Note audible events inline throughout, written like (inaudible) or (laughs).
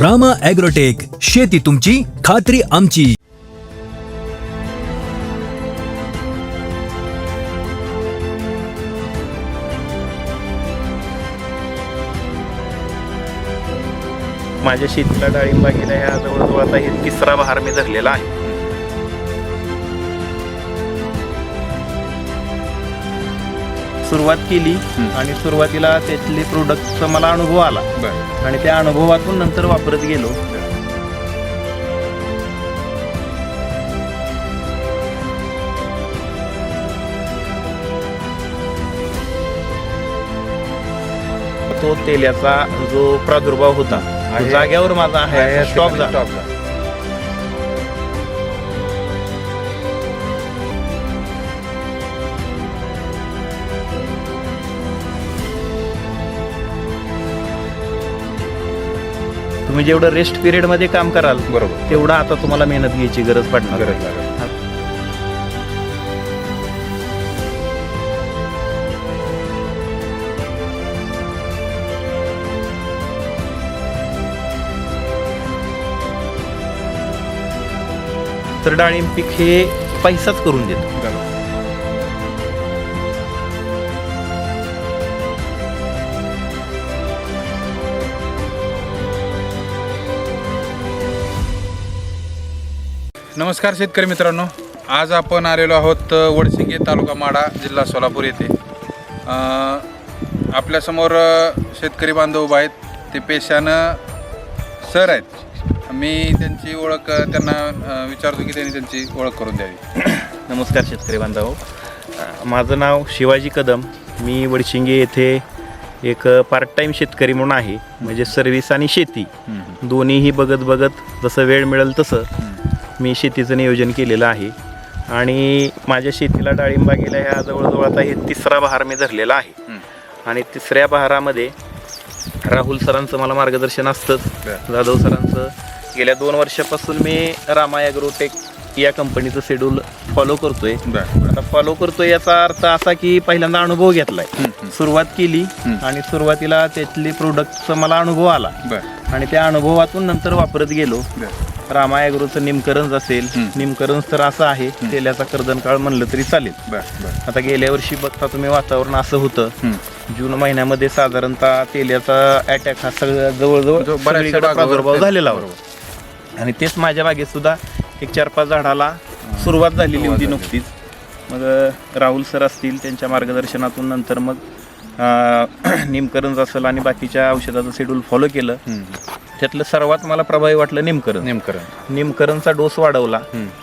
Rama agrotech शेती तुमची खात्री आमची. माझ्या शेतीला डाळिंबा गेल्या ह्या जवळजवळ आता हे तिसरा बहार मी धरलेला आहे. सुरुवात केली आणि सुरुवातीला त्यातले प्रोडक्टचा मला अनुभव आला. बर. आणि त्या अनुभवातून नंतर वापरत गेलो. तो तेलाचा जो प्रादुर्भाव होता तो. जाग्यावर माझा आहे स्टॉप झाला. तुम्ही जेवढं रेस्ट पिरियडमध्ये काम कराल बरोबर. तेवढं आता तुम्हाला मेहनत घ्यायची गरज पडणार. गरज लागेल. तर डाळिंब पीक हे पैसाच करून देतो. बरोबर. नमस्कार शेतकरी मित्रांनो. आज आपण आलेलो आहोत वडसिंगे तालुका माडा जिल्हा सोलापूर येथे. आपल्यासमोर शेतकरी बांधव उभा आहेत. ते पेशानं सर आहेत. मी त्यांची ओळख त्यांना विचारतो की त्यांनी त्यांची ओळख करून द्यावी. (clears throat) नमस्कार शेतकरी बांधव. माझं नाव शिवाजी कदम. मी वडशिंगे येथे एक पार्ट टाईम शेतकरी म्हणून आहे. म्हणजे सर्व्हिस आणि शेती. दोन्हीही बघत बघत जसं वेळ मिळेल तसं. मी शेतीचं नियोजन केलेलं आहे. आणि माझ्या शेतीला डाळिंबा गेल्या ह्या जवळजवळ आता हे तिसरा बहार मी धरलेला आहे. आणि तिसऱ्या बहारामध्ये राहुल सरांचं मला मार्गदर्शन असतंच. जाधव सरांचं. गेल्या दोन वर्षापासून मी रामा ॲग्रोटेक या कंपनीचं शेड्यूल फॉलो करतोय. आता फॉलो करतोय याचा अर्थ असा की पहिल्यांदा अनुभव घेतलाय. सुरुवात केली. आणि सुरुवातीला त्यातले प्रोडक्टचा मला अनुभव आला. आणि त्या अनुभवातून नंतर वापरत गेलो. रामा ॲग्रोचं निमकरंज असेल. निमकरंज तर असं आहे तेल्याचा कर्दन काळ म्हणलं तरी चालेल. आता गेल्या वर्षी बघता तुम्ही वातावरण असं होतं. जून महिन्यामध्ये साधारणतः तेल्याचा अटॅक हा सगळं जवळजवळ प्रादुर्भाव झालेला आणि तेच माझ्या बागेत सुद्धा एक चार पाच झाडाला सुरुवात झालेली होती. नुकतीच मग राहुल सर असतील त्यांच्या मार्गदर्शनातून नंतर मग (clears throat) निमकरंज असेल आणि बाकीच्या औषधाचं शेड्यूल फॉलो केलं. त्यातलं सर्वात मला प्रभावी वाटलं निमकरंज नेमकरण निमकरंजचा डोस वाढवला.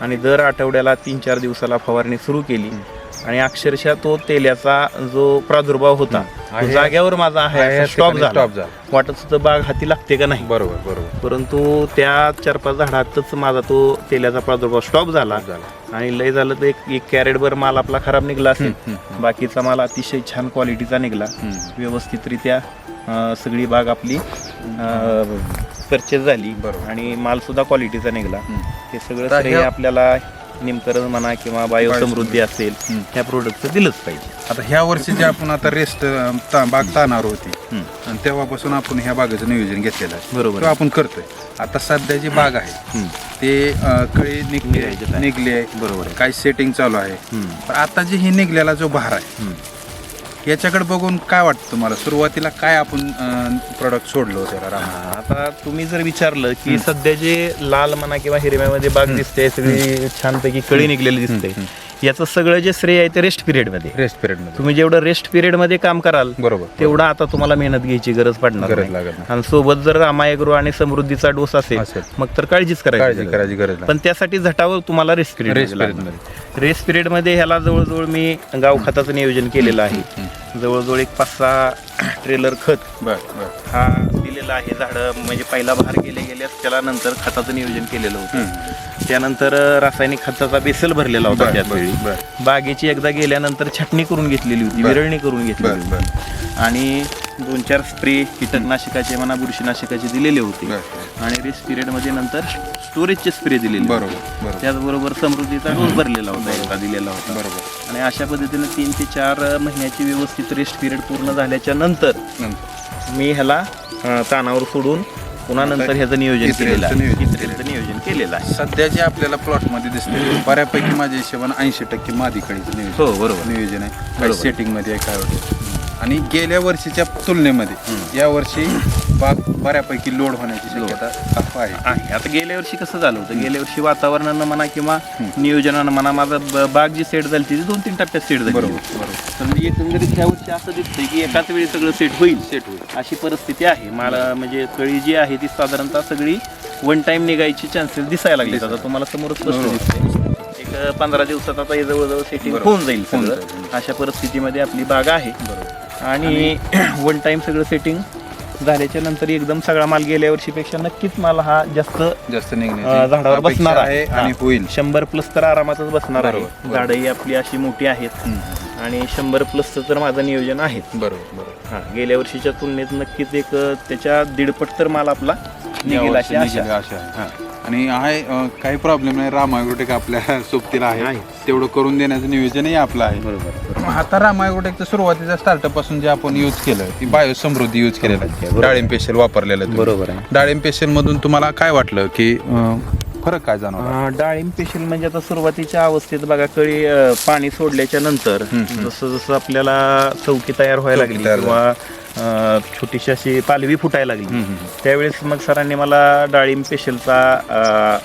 आणि दर आठवड्याला तीन चार दिवसाला फवारणी सुरू केली आणि अक्षरशः तो तेल्याचा जो प्रादुर्भाव होता आहे. जाग्यावर माझा आहे स्टॉप ठिकाणी झाला. वाटत सुद्धा बाग हाती लागते का नाही बरोबर बरोबर परंतु त्या चार पाच झाडातच माझा तो तेल्याचा प्रादुर्भाव स्टॉप झाला झाला. आणि लय झालं तर एक एक कॅरेटभर माल आपला खराब निघला असेल बाकीचा माल अतिशय छान क्वालिटीचा निघला. व्यवस्थितरित्या सगळी बाग आपली परचेस झाली बरोबर. आणि माल सुद्धा क्वालिटीचा निघाला. हे सगळं आपल्याला निमकरण म्हणा किंवा बायोसमृद्धी असेल. ह्या प्रोडक्टचं दिलंच पाहिजे आता ह्या वर्षी जे आपण आता रेस्ट बाग ताणार होती. आणि तेव्हापासून आपण ह्या बागेचं नियोजन घेतलेलं आहे बरोबर. आपण करतोय आता सध्या जी बाग आहे. ते कळी निघली. निघली आहे बरोबर. काही सेटिंग चालू आहे आता जे हे निघलेला जो बहार आहे. याच्याकडे बघून काय वाटतं तुम्हाला? सुरुवातीला काय आपण प्रोडक्ट सोडलं होतं रामा? आता तुम्ही जर विचारलं की सध्या जे लाल म्हणा किंवा हिरव्यामध्ये बाग दिसते सगळी छानपैकी कळी निघलेली दिसते. याचं सगळं जे श्रेय आहे ते रेस्ट पिरियडमध्ये. रेस्ट पिरियडमध्ये. तुम्ही जेवढं रेस्ट पिरियडमध्ये काम कराल बरोबर तेवढं आता तुम्हाला मेहनत घ्यायची गरज पडणार गरज नाही. लागत नाही. आणि सोबत जर रामायग्रो आणि समृद्धीचा डोस असेल असेल. मग तर काळजीच काळजी करायची गरज करायची गरज पण नाही त्यासाठी झटावर तुम्हाला रेस्ट पिरियड period रेस्ट पिरियडमध्ये ह्याला जवळजवळ मी गाव खताचं नियोजन केलेलं आहे. जवळजवळ एक पाच सहा ट्रेलर खत. बर बर. हा दिलेला आहे झाडं म्हणजे पहिला बहार गेले गेल्यास त्याला नंतर खताचं नियोजन केलेलं होतं. त्यानंतर रासायनिक खताचा बेसल भरलेला होता त्याच वेळी. बागेची एकदा गेल्यानंतर छटणी करून घेतलेली होती. विरळणी करून घेतलेली होती. आणि दोन चार स्प्रे कीटकनाशकाचे म्हणा बुरशीनाशकाचे दिलेले होते. आणि रेस्ट पिरियडमध्ये नंतर स्टोरेजचे स्प्रे दिलेले. बरोबर बरोबर. त्याचबरोबर समृद्धीचा डोस भरलेला होता एकदा दिलेला होता. बरोबर. आणि अशा पद्धतीने तीन ते चार महिन्याची व्यवस्थित रेस्ट पिरियड पूर्ण झाल्याच्यानंतर. मी ह्याला अ, तानावर सोडून पुन्हा नंतर ह्याचं नियोजन केलेलं आहे. नियोजन केलेलं आहे. सध्या जे आपल्याला प्लॉटमध्ये दिसते बऱ्यापैकी माझ्या हिशोबाने ऐंशी टक्के मादीकडीचं नियोजन हो बरोबर. नियोजन आहे. बरोबर. सेटिंगमध्ये आहे काय होतं आणि गेल्या वर्षीच्या तुलनेमध्ये या वर्षी बाग बऱ्यापैकी लोड होण्याची शक्यता आहे. आता गेल्या वर्षी कसं झालं होतं? गेल्या वर्षी वातावरणानं म्हणा किंवा नियोजनानं म्हणा माझा बाग जी सेट झाली ती दोन तीन टप्प्यात सेट झाली बरोबर तर म्हणजे एकंदरीत ह्या वर्षी असं दिसतंय की एकाच वेळी सगळं सेट होईल सेट होईल. अशी परिस्थिती आहे. मला म्हणजे कळी जी आहे ती साधारणतः सगळी वन टाइम निघायची चान्सेस दिसायला लागले. आता तुम्हाला समोर स्पष्ट. दिसते एक पंधरा दिवसात आता हे जवळजवळ सेटिंग. होऊन जाईल. अशा परिस्थितीमध्ये आपली बाग आहे. आणि वन टाइम (clears throat) सगळं सेटिंग झाल्याच्यानंतर एकदम सगळा माल गेल्या वर्षीपेक्षा नक्कीच माल हा जास्त जास्त झाडावर बसणार आहे. आणि हा. होईल. शंभर प्लस तर आरामातच बसणार आहे. झाडंही आपली अशी मोठी आहेत. आणि शंभर प्लसचं तर माझं नियोजन आहे. बरोबर बरोबर. हा गेल्या वर्षीच्या तुलनेत नक्कीच एक त्याच्या दीडपट तर माल आपला निघेल अशी आशा. आशा. आहे. आणि आहे अं, काही प्रॉब्लेम नाही रामायग्रोटेक आपल्या (laughs) सोबतीला आहे. तेवढं करून देण्याचं नियोजनही आपलं आहे बरोबर आता रामायग्रोटेकचं सुरुवातीच्या स्टार्टअपपासून जे आपण यूज केलं ती बायो समृद्धी यूज केलेलं आहे. डाळिंब पेशल वापरलेलं आहे तुम्ही. बरोबर आहे डाळिंब पेशल मधून तुम्हाला काय वाटलं की अं, फरक काय जाणवला? अ, डाळिंब पेशल म्हणजे आता सुरुवातीच्या अवस्थेत बघा कळी अ, पाणी सोडल्याच्या नंतर जसं जसं आपल्याला चौकी तयार व्हायला चौकी लागली तयार किंवा अ, छोटीशी अशी पालवी फुटायला लागली त्यावेळेस मग सरांनी मला डाळिंब पेशलचा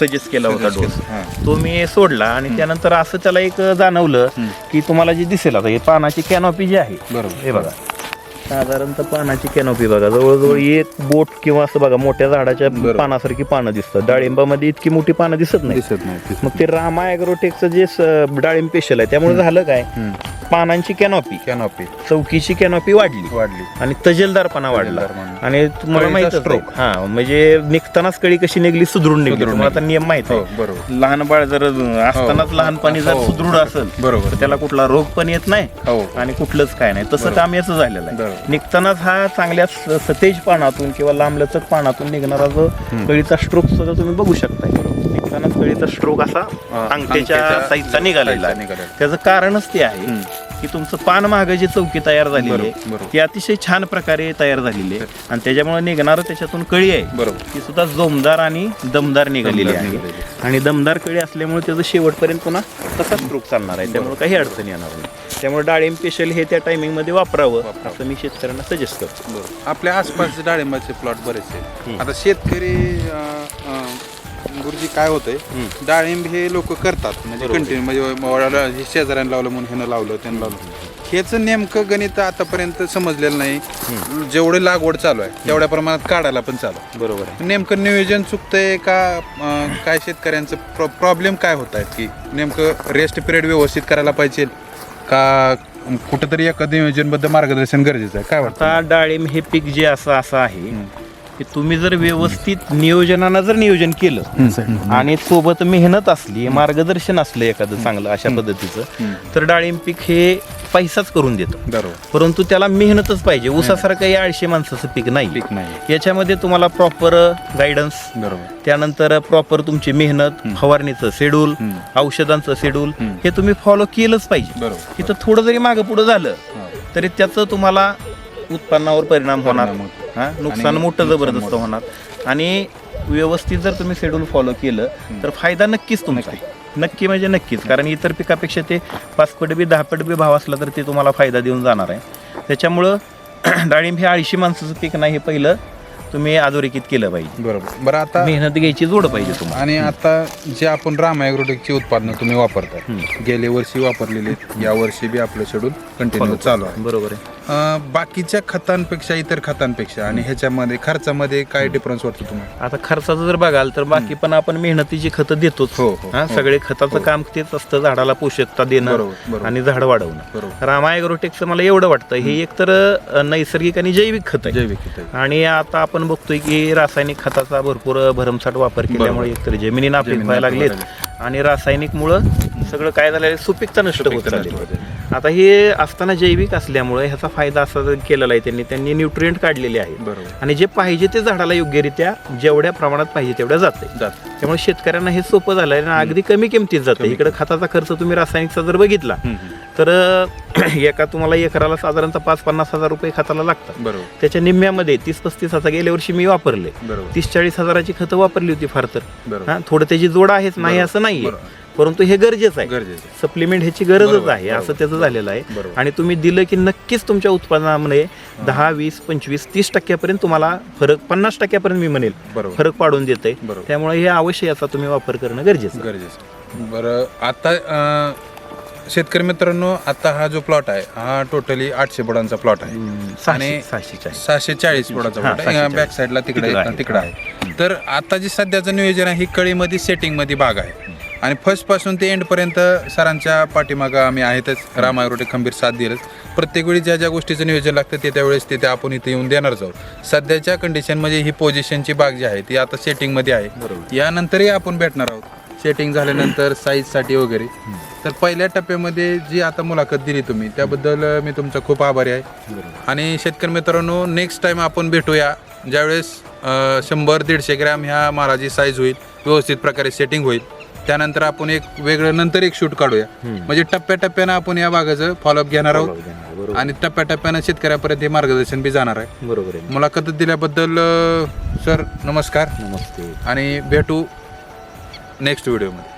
सजेस्ट केला होता डोस हां. तो मी सोडला आणि त्यानंतर असं त्याला एक जाणवलं की तुम्हाला जे दिसेल आता हे पानाची कॅनॉपी जी आहे बरोबर. हे बघा. साधारणतः पानाची कॅनॉपी बघा. जवळजवळ एक बोट किंवा असं बघा मोठ्या झाडाच्या बरोबर. पानासारखी पानं दिसतात. डाळिंबामध्ये इतकी मोठी पानं दिसत नाही. दिसत नाही मग ते रामा ॲग्रोटेकचं जे स- डाळिंब पेशल आहे त्यामुळे झालं काय? पानांची कॅनॉपी कॅनॉपी चौकीची कॅनॉपी वाढली. वाढली. आणि तजेलदारपणा वाढला. तजेलदारपणा. आणि तुम्हाला कळीचा माहीत stroke. हा म्हणजे निघतानाच कळी कशी निघली सुदृढ निघली. सुदृढ तुम्हाला आता निघली. नियम माहीत हो आहे बरोबर. लहान बाळ जर असतानाच लहानपणी जर हो. सुदृढ असेल बरोबर. तर त्याला कुठला रोग पण येत नाही हो. आणि कुठलंच काय नाही. तसं काम याचं झालेलं आहे. बरोबर. निघतानाच हा चांगल्या स- सतेज पानातून किंवा लांबलचक पानातून निघणारा जो कळीचा स्ट्रोक सुद्धा तुम्ही बघू शकताय. निघतानाच कळीचा स्ट्रोक असा अंगठ्याच्या साईजचा निघालेला. त्याचं कारणच ते आहे की तुमचं पान महाग जी चौकी तयार झालेली आहे. ती अतिशय छान प्रकारे तयार झालेली आहे. आणि त्याच्यामुळे निघणारं त्याच्यातून कळी आहे. बरोबर. ती सुद्धा जोमदार आणि दमदार निघालेली आहे. आणि दमदार कळी असल्यामुळे त्याचं शेवटपर्यंत पुन्हा तसा स्ट्रोक चालणार आहे. त्यामुळे काही अडचण येणार नाही. त्यामुळे डाळिंब स्पेशल हे त्या टायमिंगमध्ये वापरावं असं मी शेतकऱ्यांना सजेस्ट करतो. आपल्या आसपासचे डाळिंबाचे प्लॉट बरेच आहेत. आता शेतकरी गुरुजी काय होतंय डाळिंब हे लोक करतात. म्हणजे. कंटिन्यू म्हणजे वडाला हे शेजाऱ्यानं लावलं म्हणून ह्यानं लावलं त्यानं लावलं. ह्याचं नेमकं गणित आतापर्यंत समजलेलं नाही. जेवढे लागवड चालू आहे तेवढ्या प्रमाणात काढायला पण चालू आहे. बरोबर आहे. नेमकं नियोजन चुकतंय का काय शेतकऱ्यांचं प्रॉब्लेम काय होत आहेत की नेमकं रेस्ट पिरियड व्यवस्थित करायला पाहिजे का कुठंतरी एका नियोजनबद्ध मार्गदर्शन गरजेचं आहे? काय वाटतं? आता डाळिंब हे पीक जे असं असं आहे की तुम्ही जर व्यवस्थित नियोजनानं जर नियोजन केलं आणि सोबत मेहनत असली मार्गदर्शन असलं एखादं चांगलं अशा पद्धतीचं तर डाळिंब पीक हे पैसाच करून देतं. बरोबर. परंतु त्याला मेहनतच पाहिजे. ऊसासारखं हे आळशी माणसाचं पीक नाही. पीक नाही. याच्यामध्ये तुम्हाला प्रॉपर गायडन्स बरोबर. त्यानंतर प्रॉपर तुमची मेहनत फवारणीचं शेड्यूल औषधांचं शेड्यूल हे तुम्ही फॉलो केलंच पाहिजे. इथं थोडं जरी मागं पुढं झालं तरी त्याचं तुम्हाला उत्पन्नावर परिणाम होणार. परिणाम होतो. हा नुकसान आणि मोठं नुकसान जबरदस्त मोठं. होणार. आणि व्यवस्थित जर तुम्ही शेड्यूल फॉलो केलं तर फायदा नक्कीच तुमचा आहे. नक्की. म्हणजे नक्कीच. कारण इतर पिकापेक्षा ते पाच पट बी दहा पट बी भाव असला तर ते तुम्हाला फायदा देऊन जाणार आहे. त्याच्यामुळं (clears throat) डाळिंब हे आळशी माणसाचं पीक नाही हे पहिलं तुम्ही अधोरेखित केलं पाहिजे. बरोबर. बरं आता मेहनत घ्यायची जोड पाहिजे तुम्हाला. आणि आता जे आपण राम ॲग्रोटेकची उत्पादनं तुम्ही वापरताय गेल्या वर्षी वापरलेले या वर्षी बी आपलं शेड्यूल कंटिन्यू चालू आहे. बरोबर आहे. अं, बाकीच्या खतांपेक्षा इतर खतांपेक्षा आणि ह्याच्यामध्ये खर्चामध्ये काय डिफरन्स वाटतो तुम्हाला? आता खर्चाचं जर बघाल तर बाकी पण आपण मेहनतीची खतं देतोच. हो, हो, हा हो. सगळे खताचं काम तेच असतं झाडाला पोषकता देणं बरोबर, बरोबर. आणि झाड वाढवणं. बरोबर. रामा ॲग्रोटेकचं मला एवढं वाटतं हे एकतर अ, नैसर्गिक आणि जैविक खत आहे. जैविक खत आहे. आणि आता आपण बघतोय की रासायनिक खताचा भरपूर भरमसाठ वापर केल्यामुळे एकतर जमिनी नापीक जमिनी व्हायला लागलेत आणि रासायनिक मुळे सगळं काय झालं सुपीकता नष्ट होत चालली आता हे असताना जैविक असल्यामुळे ह्याचा फायदा असा जर केलेला आहे त्यांनी त्यांनी न्यूट्रिएंट काढलेले आहेत आणि जे पाहिजे ते झाडाला योग्यरित्या जेवढ्या प्रमाणात पाहिजे तेवढ्या जाते. त्यामुळे शेतकऱ्यांना हे सोपं झालं आणि अगदी कमी किमतीत जातं इकडे खताचा खर्च तुम्ही रासायनिकचा जर बघितला तर (clears throat) एका तुम्हाला एकराला साधारणतः पाच पन्नास हजार रुपये खताला लागतात. बरोबर. त्याच्या निम्म्यामध्ये तीस पस्तीस हजार गेल्या वर्षी मी वापरले. तीस चाळीस हजाराची खतं वापरली होती फार तर. थोडं त्याची जोड आहेच नाही. असं नाहीये. परंतु हे गरजेचं आहे गरजेचं आहे. सप्लिमेंट ह्याची गरजच बरोबर, आहे असं बरोबर, त्याचं झालेलं आहे बरोबर. आणि तुम्ही दिलं की नक्कीच तुमच्या उत्पादनामध्ये दहा वीस पंचवीस तीस टक्क्यापर्यंत तुम्हाला फरक पन्नास टक्क्यापर्यंत मी म्हणेल बरोबर फरक पाडून देते बरोबर. त्यामुळे हे अवश्य याचा तुम्ही वापर करणं गरजेचं आहे. गरजेचं बरं आता अं, शेतकरी मित्रांनो आता हा जो प्लॉट आहे हा टोटली आठशे बुडांचा प्लॉट आहे सहाशे आणि सहाशे चाळीस. सहाशे चाळीस बुडाचा हा, प्लॉट आहे सहाशे बॅक साईडला तिकडे तिकडं आहे. तिकडे आहे तर आता जी सध्याचं नियोजन आहे ही कळीमध्ये सेटिंगमध्ये बाग आहे आणि फर्स्टपासून ते एंड पर्यंत सरांच्या पाठीमागं आम्ही आहेतच. राम ॲग्रोटे खंबीर साथ दिलंच. प्रत्येक वेळी ज्या ज्या गोष्टीचं नियोजन लागतं ते त्यावेळेस तिथे आपण इथे येऊन देणारच आहोत सध्याच्या कंडिशनमध्ये ही पोझिशनची बाग जी आहे ती आता सेटिंगमध्ये आहे. यानंतरही आपण भेटणार आहोत. सेटिंग झाल्यानंतर साईजसाठी वगैरे. तर पहिल्या टप्प्यामध्ये जी आता मुलाखत दिली तुम्ही त्याबद्दल मी तुमचा खूप आभारी आहे. आणि शेतकरी मित्रांनो नेक्स्ट टाइम आपण भेटूया ज्यावेळेस शंभर दीडशे ग्रॅम ह्या मालाची साईज होईल व्यवस्थित प्रकारे सेटिंग होईल. त्यानंतर आपण एक वेगळं नंतर एक शूट काढूया. म्हणजे टप्प्याटप्प्यानं आपण या भागाचं फॉलोअप घेणार आहोत. आणि टप्प्याटप्प्यानं शेतकऱ्यापर्यंत हे मार्गदर्शन बी जाणार आहे. बरोबर आहे. मुलाखत दिल्याबद्दल सर नमस्कार. नमस्ते. आणि भेटू नेक्स्ट व्हिडिओमध्ये